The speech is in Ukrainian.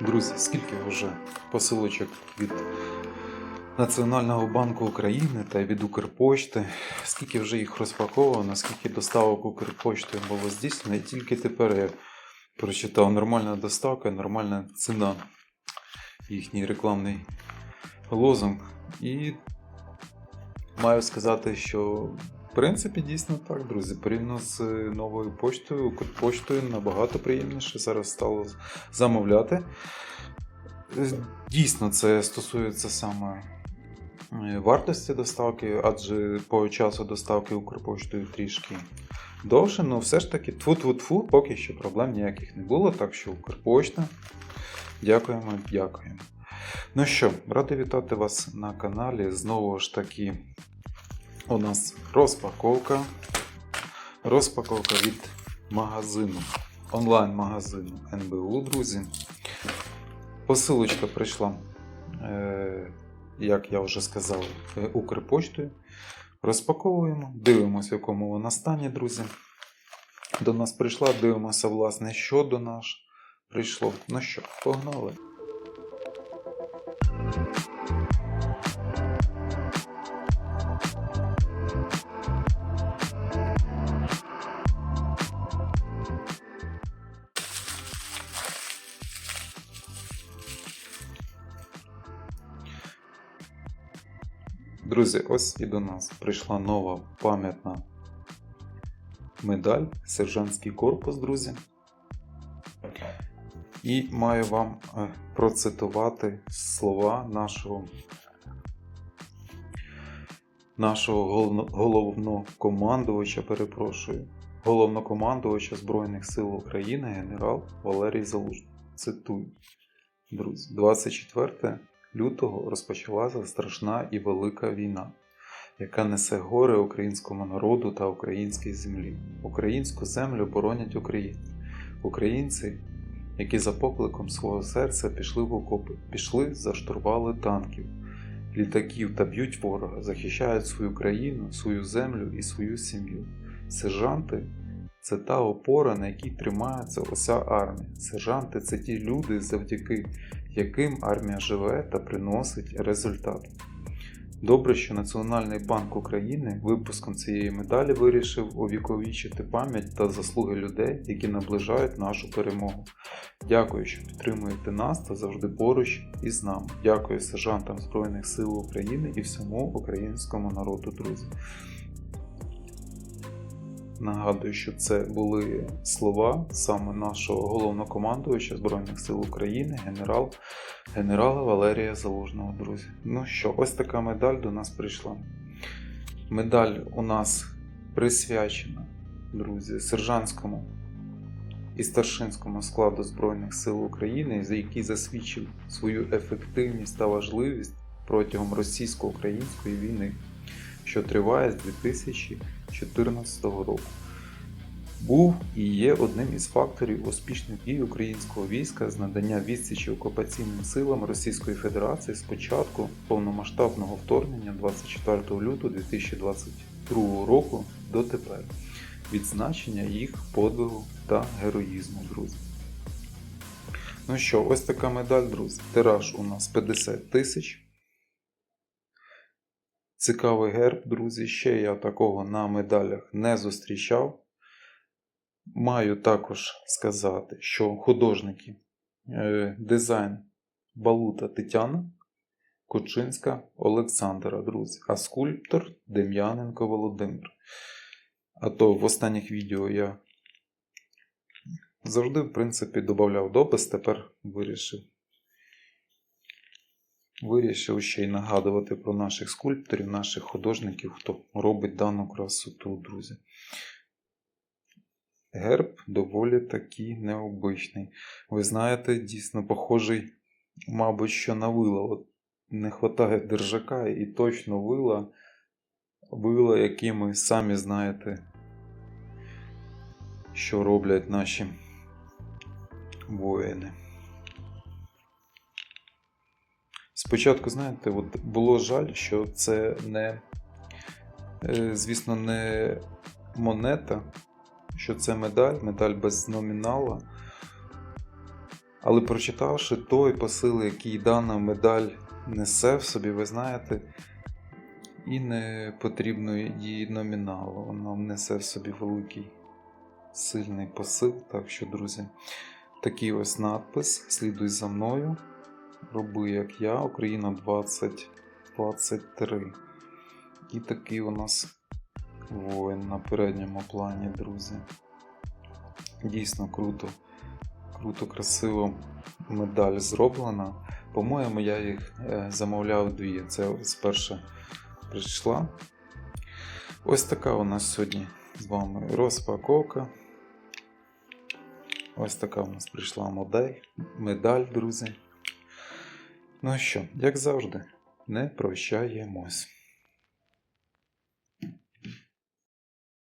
Друзі, скільки вже посилочок від Національного банку України та від Укрпошти, скільки вже їх розпаковано, скільки доставок Укрпоштою було здійснено, і тільки тепер я прочитав. Нормальна доставка, нормальна ціна, їхній рекламний лозунг. І маю сказати, що в принципі дійсно так, друзі. Порівняно з новою поштою, Укрпоштою набагато приємніше зараз стало замовляти. Дійсно, це стосується саме е, вартості доставки, адже по часу доставки Укрпоштою трішки довше, але все ж таки тфу-тфу-тфу, поки що проблем ніяких не було, так що Укрпошта. Дякуємо, дякуємо. Ну що, радий вітати вас на каналі. Знову ж таки, у нас розпаковка. Розпаковка від магазину, онлайн-магазину НБУ, друзі. Посилочка прийшла, е, як я вже сказав, е, Укрпоштою. Розпаковуємо, дивимося, в якому вона стані, друзі. До нас прийшла, дивимося, власне, що до нас прийшло. Ну що, погнали. Друзі, ось і до нас прийшла нова пам'ятна медаль, сержантський корпус, друзі. І маю вам е, процитувати слова нашого, нашого головнокомандувача, перепрошую, головнокомандувача Збройних сил України генерал Валерій Залужний. Цитую, друзі, 24 лютого розпочалася страшна і велика війна, яка несе горе українському народу та українській землі. Українську землю боронять українці. Українці, які за покликом свого серця пішли в окопи, пішли за штурвали танків, літаків та б'ють ворога, захищають свою країну, свою землю і свою сім'ю. Сержанти це та опора, на якій тримається уся армія. Сержанти це ті люди, завдяки яким армія живе та приносить результат. Добре, що Національний банк України випуском цієї медалі вирішив увіковічити пам'ять та заслуги людей, які наближають нашу перемогу. Дякую, що підтримуєте нас та завжди поруч із нами. Дякую сержантам Збройних сил України і всьому українському народу, друзі. Нагадую, що це були слова саме нашого головнокомандувача Збройних сил України, генерал, генерала Валерія Залужного, друзі. Ну що, ось така медаль до нас прийшла. Медаль у нас присвячена, друзі, сержантському і старшинському складу Збройних сил України, за який засвідчив свою ефективність та важливість протягом російсько-української війни, що триває з 2014 року. Був і є одним із факторів успішних дій українського війська з надання відсічі окупаційним силам Російської Федерації з початку повномасштабного вторгнення 24 лютого 2022 року до тепер, відзначення їх подвигу та героїзму, друзі. Ну що, ось така медаль, друзі. Тираж у нас 50 тисяч. Цікавий герб, друзі. Ще я такого на медалях не зустрічав. Маю також сказати, що художники е, дизайн Балута Тетяна, Кучинська Олександра, друзі, а скульптор Дем'яненко Володимир. А то в останніх відео я завжди, в принципі, додавав допис, тепер вирішив. Вирішив ще й нагадувати про наших скульпторів, наших художників, хто робить дану красоту, друзі. Герб доволі таки необичний. Ви знаєте, дійсно похожий, мабуть, що на вила. От не вистачає держака і точно вила, вила, які ми самі знаєте, що роблять наші воїни. Спочатку, знаєте, от було жаль, що це не, е, звісно, не монета, що це медаль, медаль без номінала. Але прочитавши той посил, який дана медаль несе в собі, ви знаєте, і не потрібно її номіналу. Вона несе в собі великий сильний посил. Так що, друзі, такий ось надпис. Слідуй за мною. Роби як я, Україна 2023. І такий у нас воїн на передньому плані, друзі. Дійсно круто. Круто, красиво медаль зроблена. По-моєму, я їх е, замовляв дві. Це ось перша прийшла. Ось така у нас сьогодні з вами розпаковка. Ось така у нас прийшла модель, медаль, друзі. Ну що, як завжди, не прощаємось.